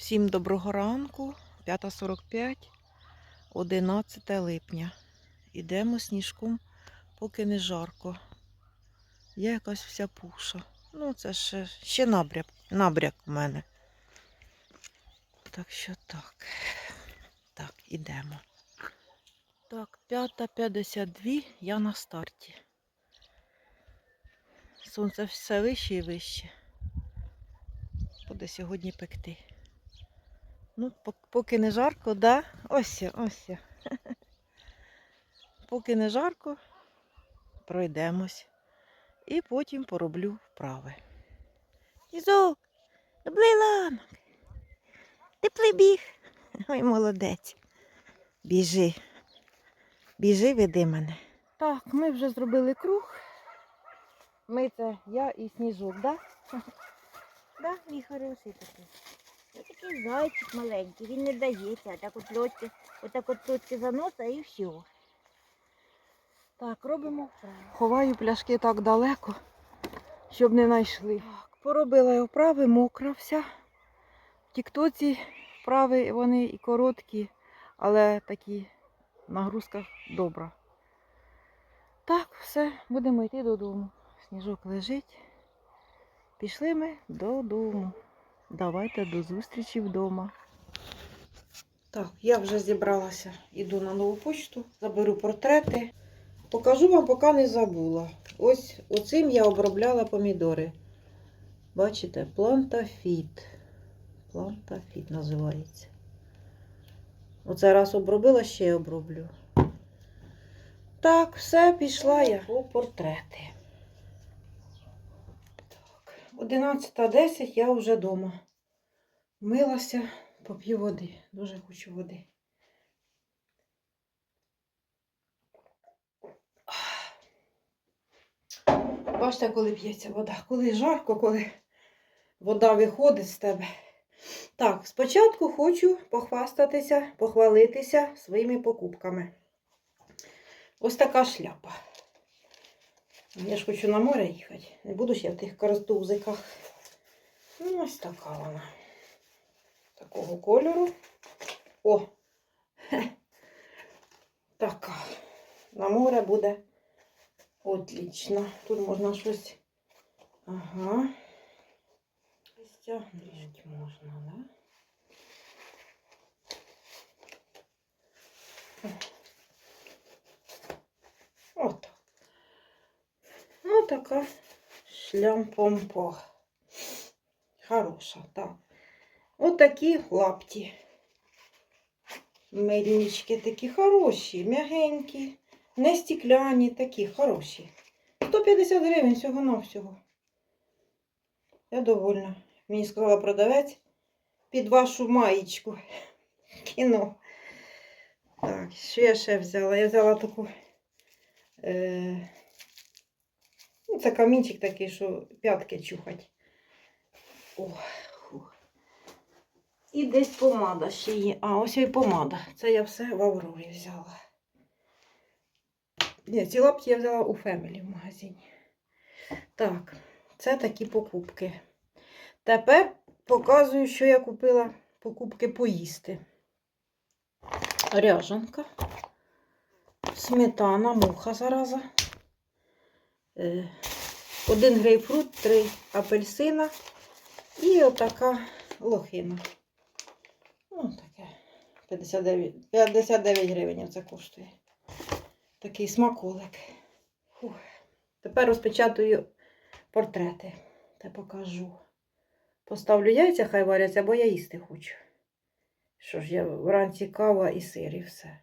Всім доброго ранку, 5.45, 11 липня. Ідемо сніжком, поки не жарко. Я якась вся пуша. Ну, це ще, ще набряк, набряк у мене. Так що так. Так, ідемо. Так, 5.52, я на старті. Сонце все вище і вище. Буде сьогодні пекти. Ну, поки не жарко, да? Ось, ось. Поки не жарко, пройдемось. І потім пороблю вправи. Ізо, добрий ланок. Теплий біг. Ой, молодець. Біжи. Біжи, веди мене. Так, ми вже зробили круг. Ми це я і сніжок, да? Да, мій хороший такий. Це такий зайчик маленький, він не дається, так от льотки, отак от льотки заноса і все. Так, робимо вправо. Ховаю пляшки так далеко, щоб не знайшли. Так, поробила я вправи, мокра вся. В тіктоці вправи вони і короткі, але такі в нагрузках добра. Так, все, будемо йти додому. Сніжок лежить. Пішли ми додому. Давайте до зустрічі вдома. Так, я вже зібралася. Іду на нову почту, заберу портрети. Покажу вам, поки не забула. Ось оцим я обробляла помідори. Бачите, плантафіт. Плантафіт називається. Оце раз обробила, ще оброблю. Так, все, пішла я по портрети. Так, 11.10 я вже вдома. Милася, поп'ю води. Дуже хочу води. Бачите, коли п'ється вода. Коли жарко, коли вода виходить з тебе. Так, спочатку хочу похвастатися, похвалитися своїми покупками. Ось така шляпа. Я ж хочу на море їхати. Не буду ще в тих картузиках. Ну, ось така вона. Такого кольору. О! Хе. Така. На море буде Отлично. Тут можна щось. Ага. Стягнути можна, да? От. Ну, така шлямпомпо. Хороша, так. От такі лапті. Мельнички такі хороші, м'ягенькі. Не стікляні, такі хороші. 150 гривень всього на всього. Я довольна. Мені сказала продавець під вашу маєчку. Кіно. Так, що я ще взяла? Я взяла таку. Е... Ну, це камінчик такий, що п'ятки чухать. О. І десь помада ще є. А, ось і помада. Це я все в Аврорі взяла. Ні, ці лапті я взяла у Фемелі в магазині. Так, це такі покупки. Тепер показую, що я купила покупки поїсти. Ряжанка, сметана, муха зараза. Е, Один грейпфрут, три апельсина і отака лохина. Ось таке. 59, 59 гривень це коштує такий смаколик. Фух. Тепер розпечатую портрети та покажу. Поставлю яйця, хай варяться, бо я їсти хочу. Що ж, я вранці кава і сир і все.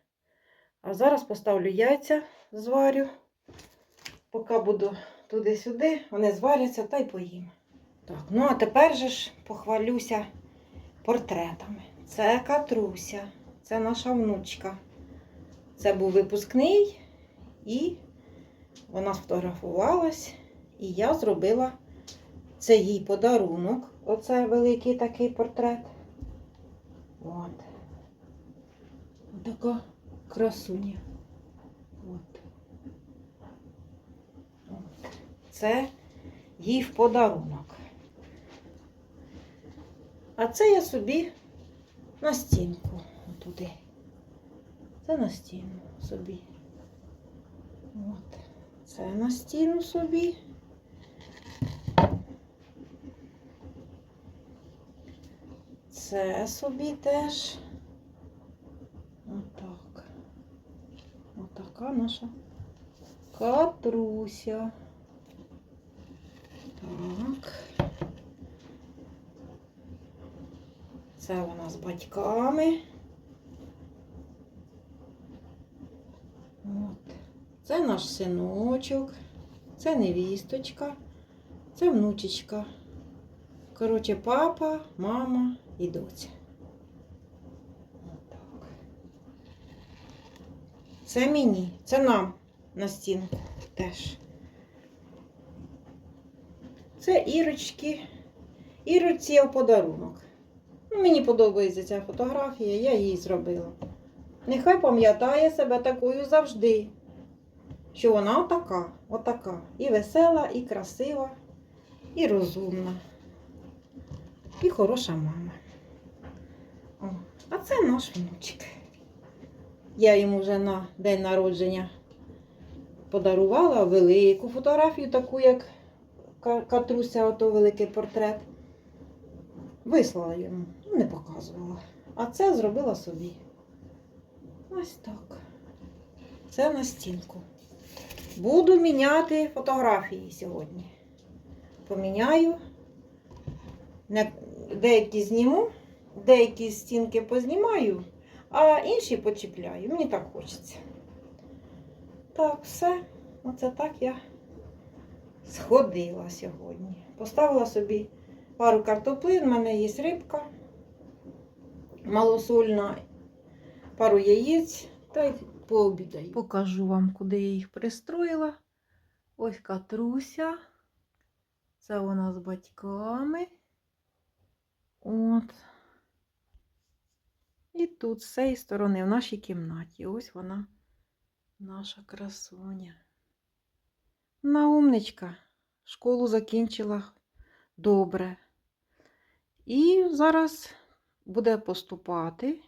А зараз поставлю яйця, зварю. Поки буду туди-сюди, вони зваряться та й поїм. Так, ну а тепер же ж похвалюся портретами. Це Катруся, це наша внучка. Це був випускний, і вона сфотографувалась, і я зробила це їй подарунок. Оце великий такий портрет. От. Така красуня. От. От. Це їй в подарунок. А це я собі на стінку туди. Це на стіну собі. От. Це на стіну собі. Це собі теж. Отак. Отака наша катруся. Так. Це вона з батьками. От. Це наш синочок, це невісточка, це внучечка. Коротше, папа, мама і доця. Отак. Це мені, це нам на стінку теж. Це Ірочки. Ірочці в подарунок. Ну, Мені подобається ця фотографія, я її зробила. Нехай пам'ятає себе такою завжди. Що вона отака, отака. І весела, і красива, і розумна. І хороша мама. О, а це наш внучик. Я йому вже на день народження подарувала велику фотографію, таку, як Катруся, ото великий портрет. Вислала йому, ну, не показувала. А це зробила собі. Ось так. Це на стінку. Буду міняти фотографії сьогодні. Поміняю. Деякі зніму, деякі стінки познімаю, а інші почіпляю. Мені так хочеться. Так, все. Оце так я сходила сьогодні. Поставила собі пару картоплин, в мене є рибка малосольна, пару яєць та й пообідаю. Покажу вам, куди я їх пристроїла. Ось катруся. Це вона з батьками. От. І тут, з цієї сторони, в нашій кімнаті. Ось вона, наша красуня. На умничка. Школу закінчила добре. І зараз буде поступати.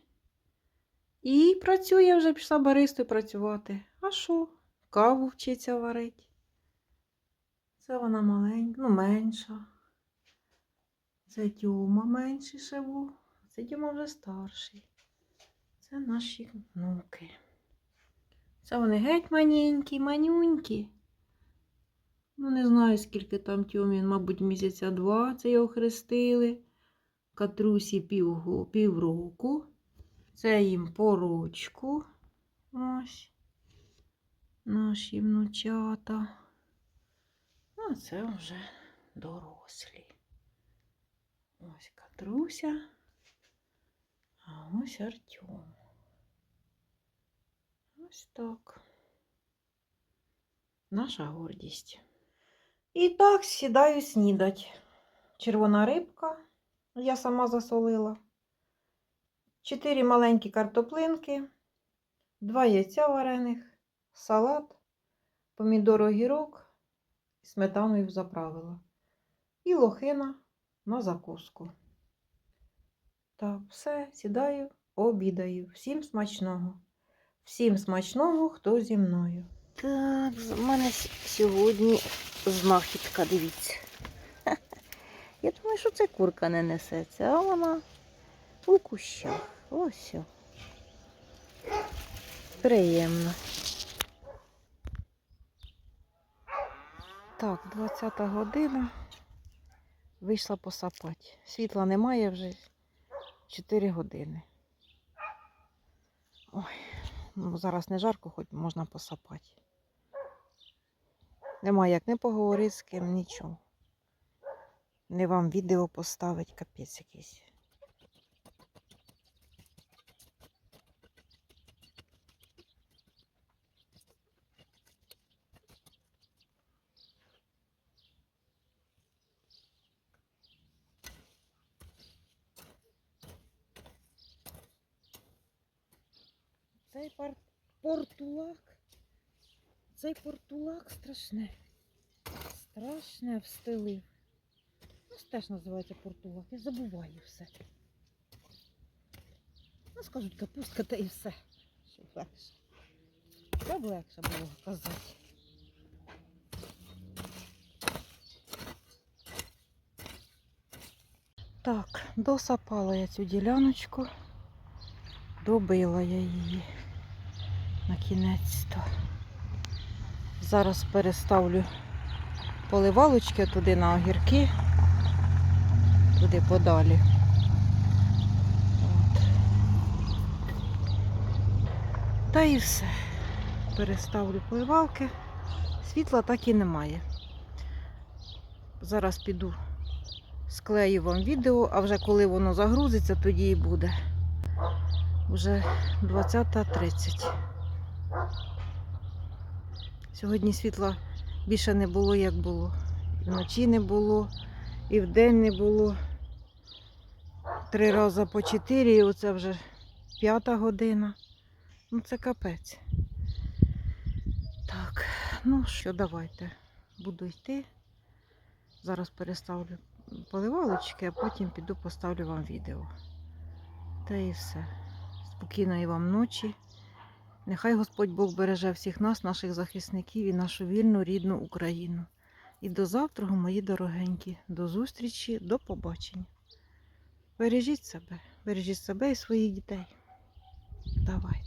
І працює вже пішла баристою працювати. А що? Каву вчиться варити. Це вона маленька, ну менша. Це Тьома менший ще був. Це Тьома вже старший. Це наші внуки. Це вони геть маленькі, манюнькі. Ну, не знаю, скільки там Тьомі, мабуть, місяця два це його хрестили. Катрусі пів, півроку. Це їм по рочку. Ось. Наші внучата. А це вже дорослі. Ось Катруся. А ось Артем. Ось так. Наша гордість. І так сідаю снідать. Червона рибка. Я сама засолила. Чотири маленькі картоплинки, два яйця варених, салат, помідор огірок, сметаною заправила. І лохина на закуску. Так, все, сідаю, обідаю. Всім смачного. Всім смачного, хто зі мною. Так, в мене сьогодні знахідка, дивіться. Я думаю, що це курка не несеться, а вона у кущах. Ось. о. Приємно. Так, 20 година. Вийшла посапати. Світла немає вже 4 години. Ой, ну зараз не жарко, хоч можна посапати. Немає як не поговорити з ким, нічого. Не вам відео поставить, капець якийсь. Цей пар... портулак. Цей портулак страшне. Страшне встелив. Ось теж називається портулак. Я забуваю все. Ну, скажуть, капустка та і все. Щоб легше. Щоб легше було казати. Так, досапала я цю діляночку. Добила я її на кінець-то. Зараз переставлю поливалочки туди на огірки, туди подалі. От. Та і все. Переставлю поливалки. Світла так і немає. Зараз піду склею вам відео, а вже коли воно загрузиться, тоді і буде. Вже 20.30. Сьогодні світла більше не було, як було. І вночі не було, і вдень не було. Три рази по чотири, і оце вже п'ята година. Ну це капець. Так, ну що, давайте. Буду йти. Зараз переставлю поливалочки, а потім піду поставлю вам відео. Та і все. Спокійної вам ночі. Нехай Господь Бог береже всіх нас, наших захисників і нашу вільну рідну Україну. І до завтра, мої дорогенькі, до зустрічі, до побачення. Бережіть себе, бережіть себе і своїх дітей. Давайте.